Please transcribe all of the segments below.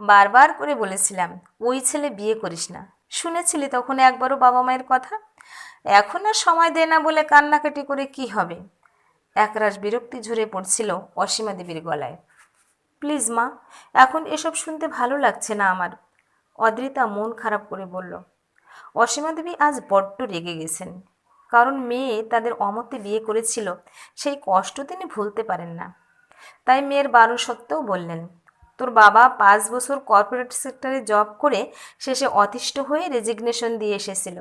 বারবার করে বলেছিলাম, ওই ছেলে বিয়ে করিস না। শুনেছিলি তখন একবারও বাবা মায়ের কথা? এখন আর সময় দে না বলে কান্নাকাটি করে কি হবে? একরাশ বিরক্তি ঝরে পড়ছিল অসীমা দেবীর গলায়। প্লিজ মা, এখন এসব শুনতে ভালো লাগছে না আমার। অদ্রিতা মন খারাপ করে বলল। অসীমা দেবী আজ বড্ড রেগে গেছেন। কারণ মেয়ে তাদের অমতে বিয়ে করেছিল, সেই কষ্ট তিনি ভুলতে পারেন না। তাই মেয়ের বারো সত্ত্বেও বললেন তোর বাবা পাঁচ বছর কর্পোরেট সেক্টরে জব করে শেষে অতিষ্ঠ হয়ে রেজিগনেশন দিয়ে এসেছিল।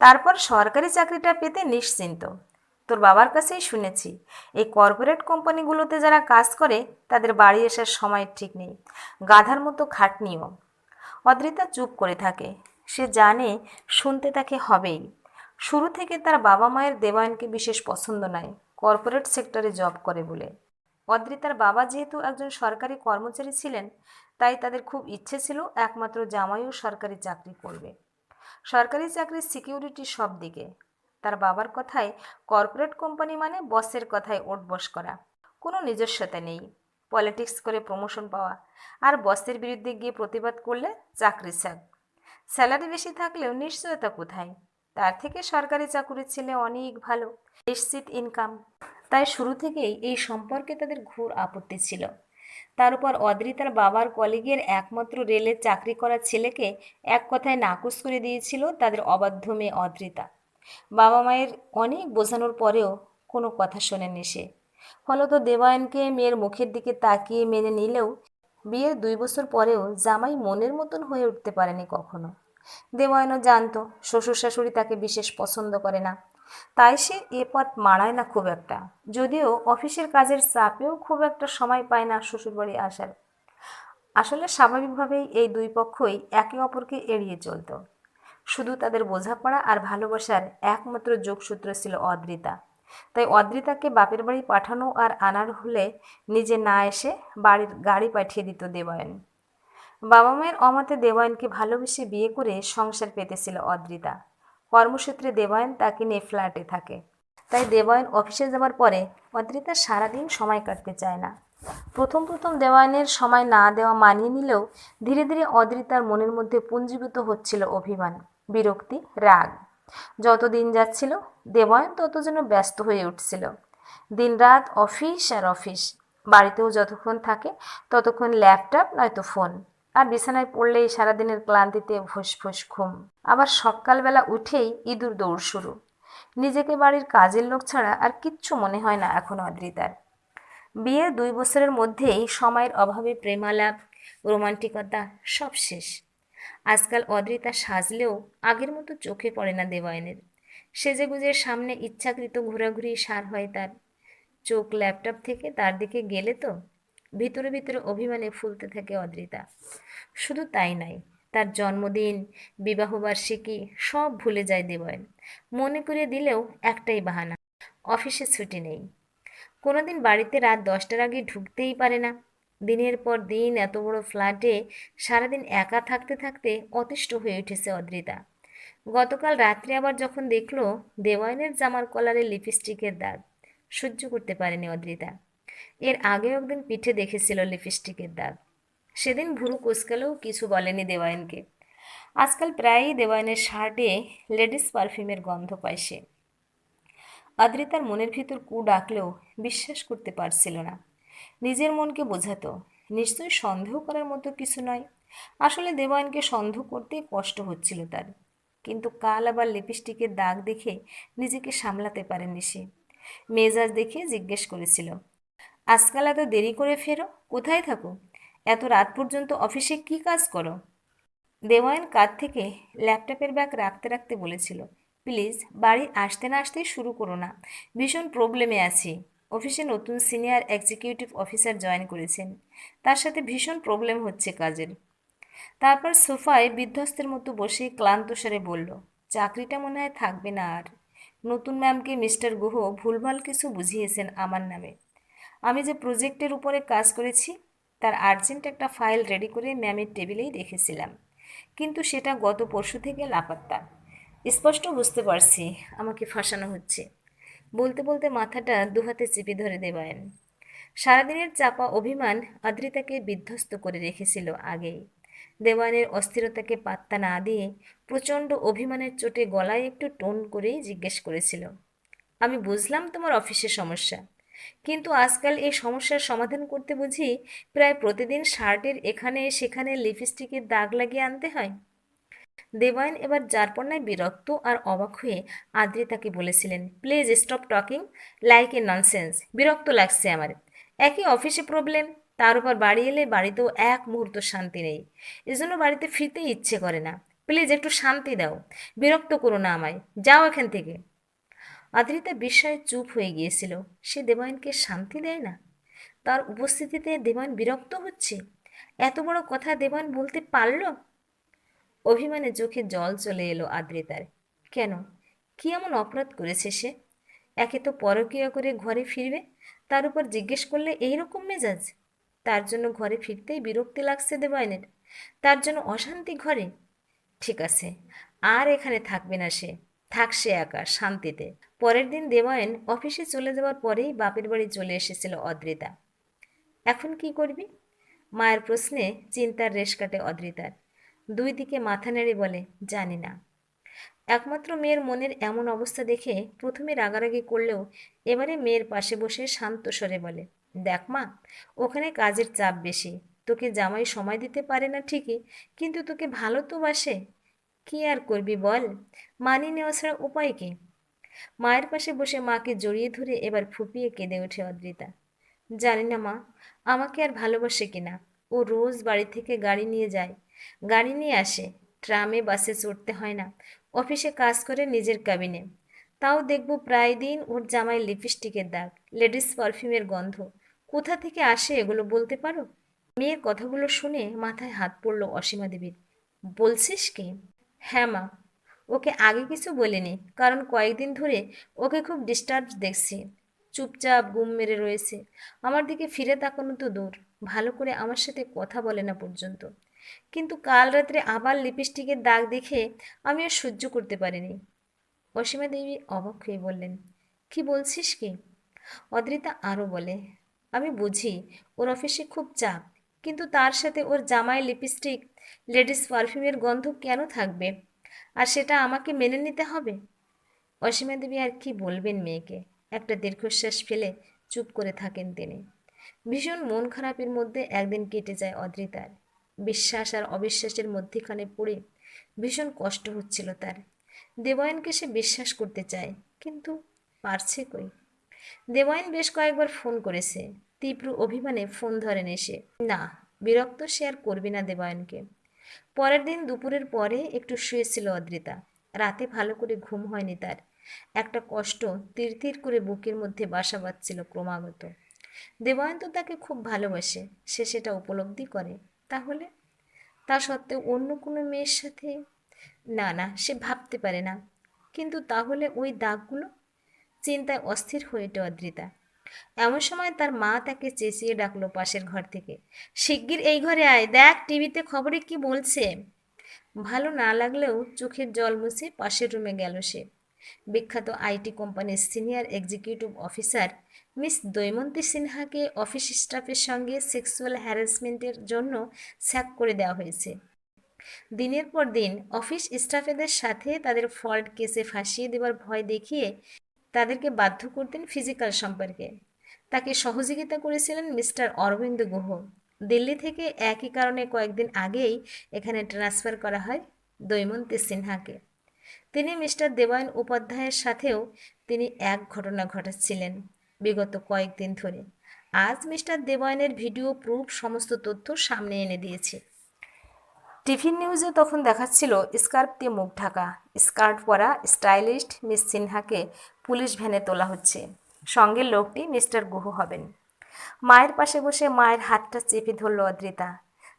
তারপর সরকারি চাকরিটা পেতে নিশ্চিন্ত। তোর বাবার কাছেই শুনেছি, এই কর্পোরেট কোম্পানিগুলোতে যারা কাজ করে, তাদের বাড়ি আসার সময় ঠিক নেই। গাধার মতো খাটনিও। অদ্রিতা চুপ করে থাকে। সে জানে শুনতে তাকে হবেই। শুরু থেকে তার বাবা মায়ের দেবায়নকে বিশেষ পছন্দ নয় কর্পোরেট সেক্টরে জব করে বলে। অদ্রিতার বাবা যেহেতু একজন সরকারি কর্মচারী ছিলেন, তাই তাদের খুব ইচ্ছে ছিল একমাত্র জামাইও সরকারি চাকরি করবে। সরকারি চাকরির সিকিউরিটি সব দিকে। তার বাবার কথায় কর্পোরেট কোম্পানি মানে বসের কথায় ওঠবস করা। কোনো নিজস্বতা নেই। পলিটিক্স করে প্রমোশন পাওয়া আর বসের বিরুদ্ধে গিয়ে প্রতিবাদ করলে চাকরি চাক। স্যালারি বেশি থাকলেও নিশ্চয়তা কোথায়? তার থেকে সরকারি চাকুরির ছেলে অনেক ভালো। নিশ্চিত ইনকাম তাই শুরু থেকেই এই সম্পর্কে তাদের ঘোর আপত্তি ছিল। তার উপর অদ্রিতার বাবার কলিগের একমাত্র রেলে চাকরি করা ছেলেকে এক কথায় নাকচ করে দিয়েছিল তাদের অবাধ্য মেয়ে অদ্রিতা। বাবা মায়ের অনেক বোঝানোর পরেও কোনো কথা শোনেনি সে। ফলত দেবায়নকে মেয়ের মুখের দিকে তাকিয়ে মেনে নিলেও বিয়ের দুই বছর পরেও জামাই মনের মতন হয়ে উঠতে পারেনি কখনো। দেবায়নও জানতো শ্বশুর শাশুড়ি তাকে বিশেষ পছন্দ করে না। তাই সে এ পথ মাড়ায় না খুব একটা। যদিও অফিসের কাজের চাপেও খুব একটা সময় পায় না শ্বশুরবাড়ি আসার। আসলে স্বাভাবিকভাবেই এই দুই পক্ষই একে অপরকে এড়িয়ে চলতো। শুধু তাদের বোঝাপড়া আর ভালোবাসার একমাত্র যোগসূত্র ছিল অদ্রিতা। তাই অদ্রিতাকে বাপের বাড়ি পাঠানো আর আনার হলে নিজে না এসে বাড়ির গাড়ি পাঠিয়ে দিত দেবায়ন। বাবা মায়ের অমতে দেবায়নকে ভালোবেসে বিয়ে করে সংসার পেতেছিল অদ্রিতা। কর্মসূত্রে দেবায়ন তাকে নিয়ে ফ্ল্যাটে থাকে। তাই দেবায়ন অফিসে যাওয়ার পরে অদ্রিতা সারাদিন সময় কাটতে চায় না। প্রথম প্রথম দেওয়ানের সময় না দেওয়া মানিয়ে নিলেও ধীরে ধীরে অদ্রিতার মনের মধ্যে পুঞ্জীভূত হচ্ছিল অভিমান, বিরক্তি, রাগ। যত দিন যাচ্ছিল, দেবায়ন তত যেন ব্যস্ত হয়ে উঠছিল। দিনরাত অফিস আর অফিস, বাড়িতেও যতক্ষণ থাকে ততক্ষণ ল্যাপটপ নয়তো ফোন। আর বিছানায় পড়লেই সারাদিনের ক্লান্তিতে ফুস ঘুম। আবার সকালবেলা উঠেই ইঁদুর দৌড় শুরু। নিজেকে বাড়ির কাজের লোক ছাড়া আর কিচ্ছু মনে হয় না এখন অদ্রিতার। বিয়ের দুই বছরের মধ্যেই সময়ের অভাবে প্রেমালাপ, রোমান্টিকতা সব শেষ। আজকাল অদ্রিতা সাজলেও আগের মতো চোখে পড়ে না দেবায়নের। সেজে গুজের সামনে ইচ্ছাকৃত ঘোরাঘুরি সার হয় তার। চোখ ল্যাপটপ থেকে তার দিকে গেলে তো ভিতরে ভিতরে অভিমানে ফুলতে থাকে অদ্রিতা। শুধু তাই নয় তার জন্মদিন, বিবাহবার্ষিকী, সব ভুলে যায় দেবায়ন। মনে করে দিলেও একটাই বাহানা, অফিসে ছুটি নেই। কোনোদিন বাড়িতে রাত দশটার আগে ঢুকতেই পারে না। দিনের পর দিন এত বড় ফ্ল্যাটে সারাদিন একা থাকতে থাকতে অতিষ্ঠ হয়ে উঠেছে অদ্রিতা। গতকাল রাত্রে আবার যখন দেখল দেওয়ায়নের জামার কলারে লিপস্টিকের দাগ, সহ্য করতে পারেনি অদ্রিতা। এর আগেও একদিন পিঠে দেখেছিল লিপস্টিকের দাগ। সেদিন ভুরু কুচকালেও কিছু বলেনি দেওয়ায়নকে আজকাল প্রায়ই দেওয়ায়নের শার্টে লেডিস পারফিউমের গন্ধ পায় সে। আদ্রিতার মনের ভিতর কু ডাকলেও বিশ্বাস করতে পারছিল না। নিজের মনকে বোঝাতো, নিশ্চয়ই সন্দেহ করার মতো কিছু নয়। আসলে দেবায়নকে সন্দেহ করতেই কষ্ট হচ্ছিল তার। কিন্তু কাল আবার লিপস্টিকের দাগ দেখে নিজেকে সামলাতে পারেনি সে। মেজাজ দেখে জিজ্ঞেস করেছিল আজকাল এত দেরি করে ফেরো? কোথায় থাকো? এত রাত পর্যন্ত অফিসে কি কাজ করো? দেওয়ায়ন কাঁধ থেকে ল্যাপটপের ব্যাগ রাখতে রাখতে বলেছিল, প্লিজ, বাড়ি আসতে না আসতেই শুরু করো না। ভীষণ প্রবলেমে আছি। অফিসে নতুন সিনিয়র এক্সিকিউটিভ অফিসার জয়েন করেছেন। তার সাথে ভীষণ প্রবলেম হচ্ছে কাজের। তারপর সোফায় বিধ্বস্তের মতো বসে ক্লান্ত স্বরে বলল, চাকরিটা মনে হয় থাকবে না আর। নতুন ম্যামকে মিস্টার গুহ ভুলভাল কিছু বুঝিয়েছেন আমার নামে। আমি যে প্রজেক্টের উপরে কাজ করেছি, তার আর্জেন্ট একটা ফাইল রেডি করে ম্যামের টেবিলেই রেখেছিলাম কিন্তু সেটা গত পরশু থেকে লাপাত্তা। স্পষ্ট বুঝতে পারছি আমাকে ফাঁসানো হচ্ছে। বলতে বলতে মাথাটা দুহাতে চেপে ধরে দেবায়ন সারাদিনের চাপা অভিমান আদ্রিতাকে বিধ্বস্ত করে রেখেছিল আগেই। দেওয়ানের অস্থিরতাকে পাত্তা না দিয়ে প্রচণ্ড অভিমানের চোটে গলায় একটু টোন করেই জিজ্ঞেস করেছিল, আমি বুঝলাম তোমার অফিসের সমস্যা। কিন্তু আজকাল এই সমস্যার সমাধান করতে বুঝি প্রায় প্রতিদিন শার্টের এখানে সেখানে লিপস্টিকের দাগ লাগিয়ে আনতে হয়? দেবায়ন এবার যারপন্নায় বিরক্ত আর অবাক হয়ে আদ্রিতাকে বলেছিলেন please stop talking like a nonsense বিরক্ত লাগছে আমার। একই অফিসে প্রবলেম তার উপর বাড়ি এলে বাড়িতেও এক মুহূর্ত শান্তি নেই। এজন্য বাড়িতে ফিরতে ইচ্ছে করে না। প্লিজ একটু শান্তি দাও। বিরক্ত করো না আমায়। যাও এখান থেকে। আদ্রিতা বিস্ময়ে চুপ হয়ে গিয়েছিল। সে দেবায়নকে শান্তি দেয় না? তার উপস্থিতিতে দেবায়ন বিরক্ত হচ্ছে? এত বড় কথা দেবায়ন বলতে পারল? অভিমানে চোখে জল চলে এলো আদ্রিতার। কেন? কি এমন অপরাধ করেছে সে? একে তো পরকীয়া করে ঘরে ফিরবে, তার উপর জিজ্ঞেস করলে এই রকম মেজাজ। তার জন্য ঘরে ফিরতেই বিরক্তি লাগছে দেবায়নের। তার জন্য অশান্তি ঘরে। ঠিক আছে, আর এখানে থাকবে না সে। থাকছে একা, শান্তিতে। পরের দিন দেবায়ন অফিসে চলে যাওয়ার পরেই বাপের বাড়ি চলে এসেছিল অদ্রিতা। এখন কি করবি? মায়ের প্রশ্নে চিন্তার রেশ কাটে অদ্রিতার। দুই দিকে মাথা নেড়ে বলে, জানি না। একমাত্র মেয়ের মনের এমন অবস্থা দেখে প্রথমে রাগারাগি করলেও এবারে মেয়ের পাশে বসে শান্ত স্বরে বলে, দেখ মা, ওখানে কাজের চাপ বেশি। তোকে জামাই সময় দিতে পারে না ঠিকই, কিন্তু তোকে ভালো তো বাসে। কি আর করবি বল? মানিয়ে নেওয়া ছাড়া উপায় কি? মায়ের পাশে বসে মাকে জড়িয়ে ধরে এবার ফুপিয়ে কেঁদে ওঠে অদ্রিতা। জানি না মা, আমাকে আর ভালোবাসে কিনা ও রোজ বাড়ি থেকে গাড়ি নিয়ে যায়। গাড়ি নিয়ে আসে, ট্রামে বাসে চড়তে হয় না। অফিসে কাজ করে নিজের কাবিনে তাও দেখব প্রায় দিন ওর জামায় লিপস্টিকের দাগ লেডিস পারফিউমের গন্ধ। কোথা থেকে আসে এগুলো বলতে পারো? মেয়ের কথাগুলো শুনে মাথায় হাত পড়ল অসীমা দেবীর। বলছিস কি? হ্যাঁ মা। ওকে আগে কিছু বলিনি, কারণ কয়েকদিন ধরে ওকে খুব ডিস্টার্ব দেখছি। চুপচাপ গুম মেরে রয়েছে। আমার দিকে ফিরে তাকানো তো দূর, ভালো করে আমার সাথে কথা বলে না পর্যন্ত। কিন্তু কাল রাত্রে আবার লিপস্টিকের দাগ দেখে আমি আর সহ্য করতে পারিনি। অসীমা দেবী অবাক হয়ে বললেন, কি বলছিস কি? অদ্রিতা আরও বলে, আমি বুঝি, ওর অফিসে খুব চাপ, কিন্তু তার সাথে ওর জামায় লিপস্টিক, লেডিস পারফিউমের গন্ধ কেন থাকবে? আর সেটা আমাকে মেনে নিতে হবে? অসীমা দেবী আর কি বলবেন মেয়েকে? একটা দীর্ঘশ্বাস ফেলে চুপ করে থাকেন তিনি। ভীষণ মন খারাপের মধ্যে একদিন কেটে যায় অদ্রিতার। বিশ্বাস আর অবিশ্বাসের মধ্যেখানে পড়ে ভীষণ কষ্ট হচ্ছিল তার। দেবায়নকে সে বিশ্বাস করতে চায়, কিন্তু পারছে কই? দেবায়ন বেশ কয়েকবার ফোন করেছে। তীব্র অভিমানে ফোন ধরেন এসে। না, বিরক্ত আর করবে না দেবায়নকে। পরের দিন দুপুরের পরে একটু শুয়েছিল অদ্রিতা। রাতে ভালো করে ঘুম হয়নি তার। একটা কষ্ট তীর করে বুকের মধ্যে বাসা বাঁধছিল ক্রমাগত। দেবায়ন তো তাকে খুব ভালোবাসে, সে সেটা উপলব্ধি করে। তাহলে? তা সত্ত্বেও অন্য কোনো মেয়ের সাথে? না না, সে ভাবতে পারে না। কিন্তু তাহলে ওই দাগগুলো? চিন্তায় অস্থির হয়ে ওঠে অদ্রিতা। এমন সময় তার মা তাকে চেঁচিয়ে ডাকলো পাশের ঘর থেকে। শিগগির এই ঘরে আয়, দেখ টিভিতে খবরে কি বলছে। ভালো না লাগলেও চোখের জল মুছে পাশের রুমে গেল সে। বিখ্যাত আইটি কোম্পানির senior executive officer miss Daimanti সিনহাকে office স্টাফের সঙ্গে সেক্সুয়াল হ্যারাসমেন্টের জন্য স্যাক করে দেওয়া হয়েছে। দিনের পর দিন অফিস স্টাফেদের সাথে তাদের ফল্ট কেসে ফাঁসিয়ে দেওয়ার ভয় দেখিয়ে তাদেরকে বাধ্য করতেন ফিজিক্যাল সম্পর্কে। তাকে সহযোগিতা করেছিলেন মিস্টার অরবিন্দ গুহ। দিল্লি থেকে একই কারণে কয়েকদিন আগেই এখানে ট্রান্সফার করা হয় দৈমন্তী সিনহাকে। তিনি মিস্টার দেবায়ন উপাধ্যায়ের সাথেও তিনি এক ঘটনা ঘটাচ্ছিলেন বিগত কয়েকদিন ধরে। আজ মিস্টার দেবায়নের ভিডিও প্রুফ সমস্ত তথ্য সামনে এনে দিয়েছে। টিভি নিউজে তখন দেখাচ্ছিল স্কার্ফ দিয়ে মুখ ঢাকা। স্কার্ট পরা স্টাইলিস্ট মিস সিনহাকে পুলিশ ভ্যানে তোলা হচ্ছে। সঙ্গে লোকটি মিস্টার গুহ হবেন। মায়ের পাশে বসে মায়ের হাতটা চেপে ধরল অদ্রিতা।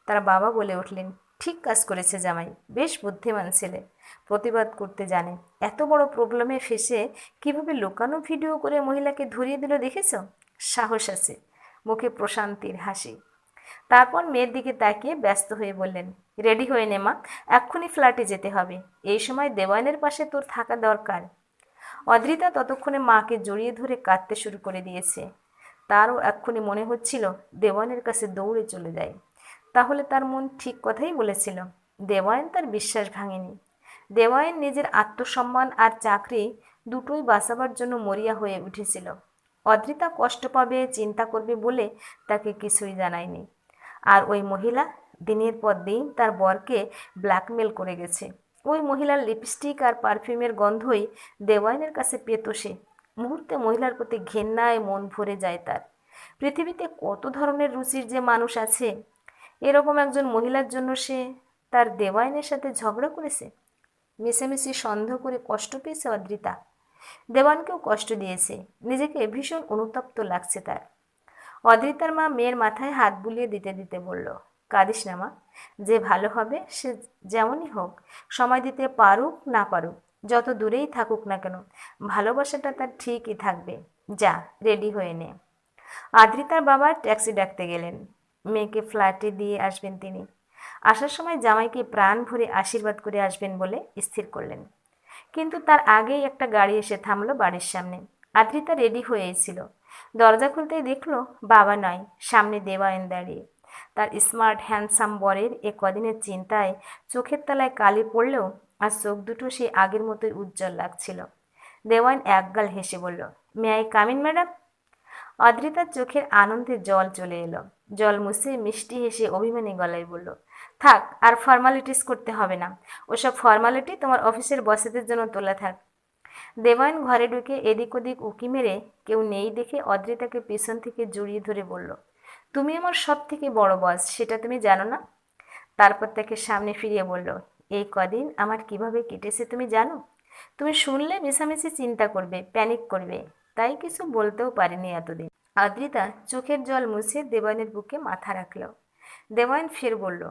তার বাবা বলে উঠলেন, ঠিক কাজ করেছে জামাই, বেশ বুদ্ধিমান ছেলে। প্রতিবাদ করতে জানে। এত বড় প্রবলেমে ফেসে কীভাবে লুকানো ভিডিও করে মহিলাকে ধরিয়ে দিল দেখেছ? সাহস আছে। মুখে প্রশান্তির হাসি। তারপর মেয়ের দিকে তাকিয়ে ব্যস্ত হয়ে বললেন, রেডি হয়ে নে মা, এক্ষুনি ফ্ল্যাটে যেতে হবে। এই সময় দেওয়ানের পাশে তোর থাকা দরকার। অদ্রিতা ততক্ষণে মাকে জড়িয়ে ধরে কাঁদতে শুরু করে দিয়েছে। তারও এক্ষুনি মনে হচ্ছিল দেওয়ানের কাছে দৌড়ে চলে যায়। তাহলে তার মন ঠিক কথাই বলেছিল, দেওয়ান তার বিশ্বাস ভাঙেনি। দেওয়ান নিজের আত্মসম্মান আর চাকরি দুটোই বাঁচাবার জন্য মরিয়া হয়ে উঠেছিল। অদ্রিতা কষ্ট পাবে, চিন্তা করবে বলে তাকে কিছুই জানায়নি। আর ওই মহিলা দিনের পর দিন তার বরকে ব্ল্যাকমেল করে গেছে। ওই মহিলার লিপস্টিক আর পারফিউমের গন্ধই দেওয়াইনের কাছে পেত সে। মুহূর্তে মহিলার প্রতি ঘেন্নায় মন ভরে যায় তার। পৃথিবীতে কত ধরনের রুচির যে মানুষ আছে, এরকম একজন মহিলার জন্য সে তার দেওয়াইনের সাথে ঝগড়া করেছে? মিশামিশি সন্দেহ করে কষ্ট পেয়েছে অদ্রিতা। দেওয়ানকেও কষ্ট দিয়েছে। নিজেকে ভীষণ অনুতপ্ত লাগছে তার। অদ্রিতার মা মেয়ের মাথায় হাত বুলিয়ে দিতে দিতে বলল, কাঁদিস না মা যে ভালো হবে সে যেমনই হোক, সময় দিতে পারুক না পারুক, যত দূরেই থাকুক না কেন, ভালোবাসাটা তার ঠিকই থাকবে। যা রেডি হয়ে নে। আদ্রিতার বাবা ট্যাক্সি ডাকতে গেলেন। মেয়েকে ফ্ল্যাটে দিয়ে আসবেন তিনি। আসার সময় জামাইকে প্রাণ ভরে আশীর্বাদ করে আসবেন বলে স্থির করলেন। কিন্তু তার আগেই একটা গাড়ি এসে থামলো বাড়ির সামনে। আদ্রিতা রেডি হয়েছিল দরজা খুলতেই দেখল বাবা নয়, সামনে দেওয়ায়ন দাঁড়িয়ে। তার স্মার্ট, হ্যান্ডসাম বরের এ কদিনের চিন্তায় চোখের তলায় কালি পড়লেও আর চোখ দুটো সে আগের মতোই উজ্জ্বল লাগছিল। দেওয়ান একগাল হেসে বলল may I come in madam অদ্রিতার চোখের আনন্দে জল চলে এলো। জল মুছে মিষ্টি হেসে অভিমানী গলায় বলল, থাক, আর ফর্মালিটিস করতে হবে না। ওসব ফর্মালিটি তোমার অফিসের বসেদের জন্য তোলা থাক। দেবায়ন ঘরে ঢুকে এদিক ওদিক উকি মেরে কেউ নেই দেখে অদ্রিতাকে পিছন থেকে জড়িয়ে ধরে বলল তুমি আমার সব থেকে বড় বস সেটা তুমি জানো না? তারপর তাকে সামনে ফিরিয়ে বলল, এই কদিন আমার কীভাবে কেটেছে তুমি জানো? তুমি শুনলে মেশামেশি চিন্তা করবে প্যানিক করবে, তাই কিছু বলতেও পারিনি এতদিন। আদ্রিতা চোখের জল মুছে দেবায়নের বুকে মাথা রাখল। দেবায়ন ফের বলল,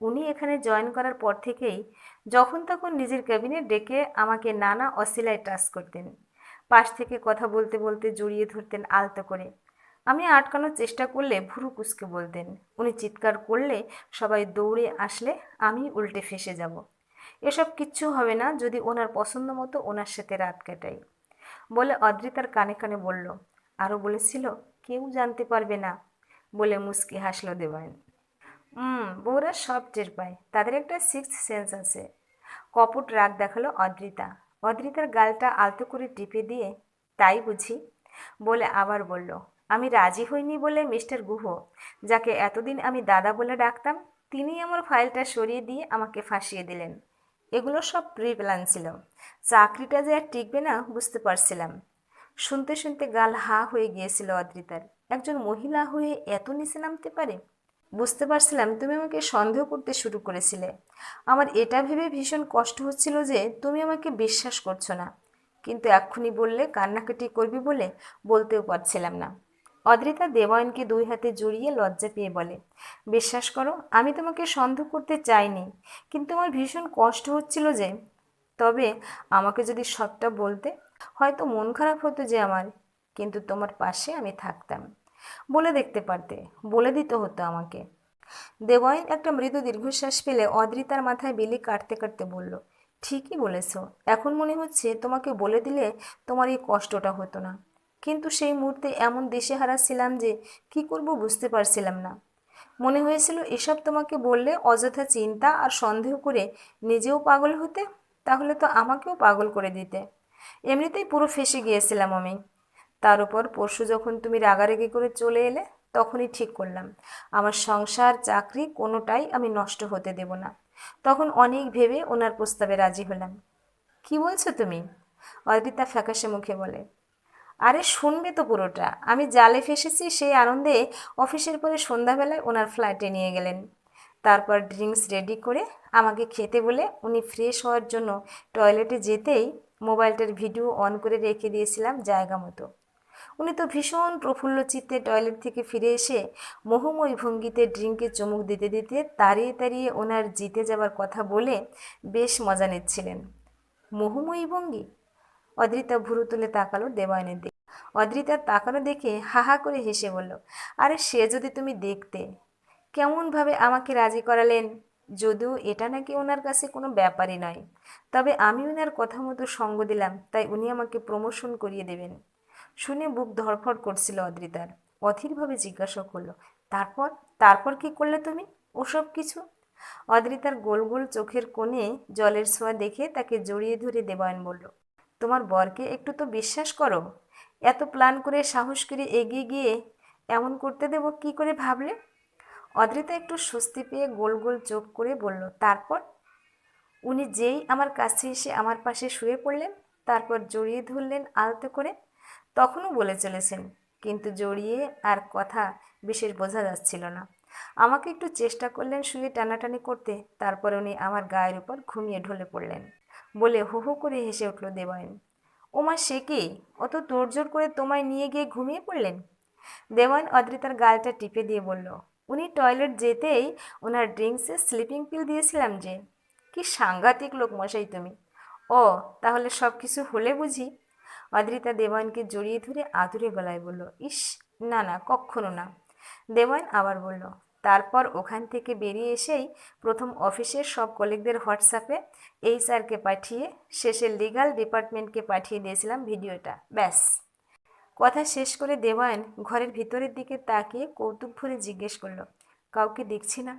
উনি এখানে জয়েন করার পর থেকেই যখন তখন নিজের ক্যাবিনে ডেকে আমাকে নানা অশিলায় টাচ করতেন। পাশ থেকে কথা বলতে বলতে জড়িয়ে ধরতেন আলতো করে। আমি আটকানোর চেষ্টা করলে ভুরু কুচকে বলতেন। উনি চিৎকার করলে সবাই দৌড়ে আসলে আমি উল্টে ফেসে যাব। এসব কিচ্ছু হবে না যদি ওনার পছন্দ মতো ওনার সাথে রাত কাটাই। বলে অদ্রিতার কানে কানে বলল আরও বলেছিল, কেউ জানতে পারবে না। বলে মুস্কি হাসলো দেবায়ন। হুম বউরা সব টের পায়। তাদের একটা সিক্স সেন্স আছে। কপট রাগ দেখাল অদ্রিতা। অদ্রিতার গালটা আলতো করে টিপে দিয়ে, তাই বুঝি? বলে আবার বলল আমি রাজি হইনি বলে মিস্টার গুহ, যাকে এতদিন আমি দাদা বলে ডাকতাম তিনি আমার ফাইলটা সরিয়ে দিয়ে আমাকে ফাঁসিয়ে দিলেন। এগুলো সব প্রি প্ল্যান ছিল। চাকরিটা যে আর টিকবে না বুঝতে পারছিলাম। শুনতে শুনতে গাল হা হয়ে গিয়েছিল অদ্রিতার। একজন মহিলা হয়ে এত নিচে নামতে পারে? বুঝতে পারছিলাম তুমি আমাকে সন্দেহ করতে শুরু করেছিলে। আমার এটা ভেবে ভীষণ কষ্ট হচ্ছিল যে তুমি আমাকে বিশ্বাস করছ না। কিন্তু এক্ষুনি বললে কান্নাকাটি করবি বলে বলতেও পারছিলাম না। অদ্রিতা দেবায়নকে দুই হাতে জড়িয়ে লজ্জা পেয়ে বলে, বিশ্বাস করো, আমি তোমাকে সন্দেহ করতে চাইনি, কিন্তু আমার ভীষণ কষ্ট হচ্ছিল যে, তবে আমাকে যদি সবটা বলতে, হয়তো মন খারাপ হতো যে আমার, কিন্তু তোমার পাশে আমি থাকতাম। বলে দেখতে পারতে, বলে দিতে হতো আমাকে। দেবায়ন একটা মৃদু দীর্ঘশ্বাস পেলে অদ্রিতার মাথায় বেলি কাটতে কাটতে বলল, ঠিকই বলেছ, এখন মনে হচ্ছে তোমাকে বলে দিলে তোমার এই কষ্টটা হতো না। কিন্তু সেই মুহূর্তে এমন দিশেহারা ছিলাম যে কি করব বুঝতে পারছিলাম না। মনে হয়েছিল, এসব তোমাকে বললে অযথা চিন্তা আর সন্দেহ করে নিজেও পাগল হতে, তাহলে তো আমাকেও পাগল করে দিতে। এমনিতেই পুরো ফেসে গিয়েছিলাম আমি। তার উপর পরশু যখন তুমি রাগারেগি করে চলে এলে, তখনই ঠিক করলাম। আমার সংসার, চাকরি কোনোটাই আমি নষ্ট হতে দেব না। তখন অনেক ভেবে ওনার প্রস্তাবে রাজি হলাম। কি বলছো তুমি? অদ্রিতা ফ্যাকাশে মুখে বলে। আরে শুনবে তো পুরোটা। আমি জালে ফেসেছি, সেই আনন্দে অফিসের পরে সন্ধ্যাবেলায় ওনার ফ্ল্যাটে নিয়ে গেলেন। তারপর ড্রিঙ্কস রেডি করে আমাকে খেতে বলে উনি ফ্রেশ হওয়ার জন্য টয়লেটে যেতেই মোবাইলটার ভিডিও অন করে রেখে দিয়েছিলাম জায়গা মতো। উনি তো ভীষণ প্রফুল্ল চিত্তে টয়লেট থেকে ফিরে এসে মোহময় ভঙ্গিতে ড্রিঙ্কে চুমুক দিতে দিতে তাড়িয়ে তাড়িয়ে ওনার জিতে যাবার কথা বলে বেশ মজা নিচ্ছিলেন। মোহময়ী ভঙ্গি? অদ্রিতা ভুরু তুলে তাকালো দেবায়নের দিকে। অদ্রিতার তাকানো দেখে হা হা করে হেসে বলল, আরে সে যদি তুমি দেখতে, কেমনভাবে আমাকে রাজি করালেন? যদিও এটা নাকি ওনার কাছে কোনো ব্যাপারই নয়। তবে আমি ওনার কথা মতো সঙ্গ দিলাম, তাই উনি আমাকে প্রমোশন করিয়ে দেবেন। শুনে বুক ধরফর করছিল অদ্রিতার। অধীরভাবে জিজ্ঞাসা করল, তারপর? তারপর কি করলে তুমি ওসব কিছু? অদ্রিতার গোল গোল চোখের কোণে জলের ছোঁয়া দেখে তাকে জড়িয়ে ধরে দেবায়ন বলল তোমার বরকে একটু তো বিশ্বাস করো। এত প্ল্যান করে সাহস করে এগিয়ে গিয়ে এমন করতে দেব কি করে ভাবলে? অদ্রিতা একটু স্বস্তি পেয়ে গোল গোল চোখ করে বলল, তারপর? উনি যেই আমার কাছে এসে আমার পাশে শুয়ে পড়লেন, তারপর জড়িয়ে ধরলেন আলতো করে, তখনও বলে চলেছেন, কিন্তু জড়িয়ে আর কথা বিশেষ বোঝা যাচ্ছিল না। আমাকে একটু চেষ্টা করলেন শুয়ে টানাটানি করতে, তারপর উনি আমার গায়ের উপর ঘুমিয়ে ঢলে পড়লেন। বলে হু হু করে হেসে উঠল দেবায়ন। ওমা, সে কি? অত তোড়জোড় করে তোমায় নিয়ে গিয়ে ঘুমিয়ে পড়লেন? দেওয়ান অদ্রিতার গালটা টিপে দিয়ে বলল, উনি টয়লেট যেতেই ওনার ড্রিঙ্কসে স্লিপিং পিল দিয়েছিলাম যে। কি সাংঘাতিক লোক মশাই তুমি। ও, তাহলে সব কিছু হলে বুঝি? অদ্রিতা দেওয়ানকে জড়িয়ে ধরে আদুরে গলায় বলল, ইস, না না, কক্ষনো না। দেওয়ান আবার বলল তারপর ওখান থেকে বেরিয়ে এসেই প্রথম অফিসের সব কলিগদের হোয়াটসঅ্যাপে এই স্যারকে পাঠিয়ে শেষে লিগ্যাল ডিপার্টমেন্টকে পাঠিয়ে দিয়েছিলাম ভিডিওটা। ব্যাস। কথা শেষ করে দেওয়ান ঘরের ভিতরের দিকে তাকিয়ে কৌতুক ভরে জিজ্ঞেস করল, কাউকে দেখছি না?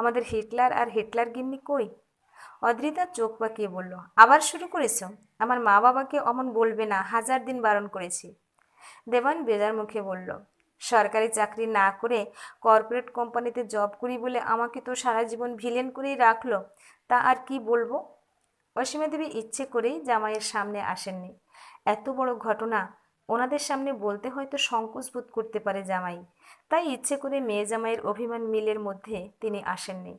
আমাদের হিটলার আর হিটলার গিন্নি কই? অদ্রিতা চোখ পাকিয়ে বলল, আবার শুরু করেছ? আমার মা বাবাকে অমন বলবে না, হাজার দিন বারণ করেছি। দেবান বেজার মুখে বলল সরকারি চাকরি না করে কর্পোরেট কোম্পানিতে জব করি বলে আমাকে তো সারা জীবন ভিলেন করেই রাখল, তা আর কি বলব? অসীমা দেবী ইচ্ছে করেই জামাইয়ের সামনে আসেননি। এত বড় ঘটনা, ওনাদের সামনে বলতে হয়তো সংকোচ বোধ করতে পারে জামাই, তাই ইচ্ছে করে মেয়ে জামাইয়ের অভিমান মিলের মধ্যে তিনি আসেননি।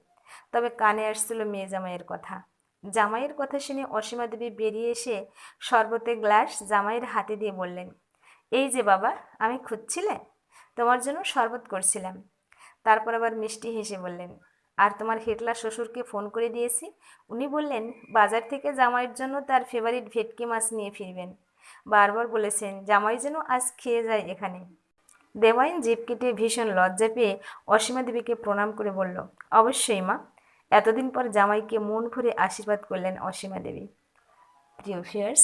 তবে কানে আসছিল মেয়ে জামাইয়ের কথা। জামাইয়ের কথা শুনে অসীমা দেবী বেরিয়ে এসে শরবতের গ্লাস জামাইয়ের হাতে দিয়ে বললেন, এই যে বাবা, আমি খুঁজছিলে? তোমার জন্য শরবত করছিলাম। তারপর আবার মিষ্টি হেসে বললেন, আর তোমার হিটলার শ্বশুরকে ফোন করে দিয়েছি। উনি বললেন, বাজার থেকে জামাইয়ের জন্য তার ফেভারিট ভেটকি মাছ নিয়ে ফিরবেন। বারবার বলেছেন, জামাই যেন আজ খেয়ে যায় এখানে। দেওয়াইন জিপ কেটে ভীষণ লজ্জা পেয়ে অসীমা দেবীকে প্রণাম করে বলল, অবশ্যই মা। এতদিন পর জামাইকে মন ভরে আশীর্বাদ করলেন অসীমা দেবী। প্রিয় ভিউয়ার্স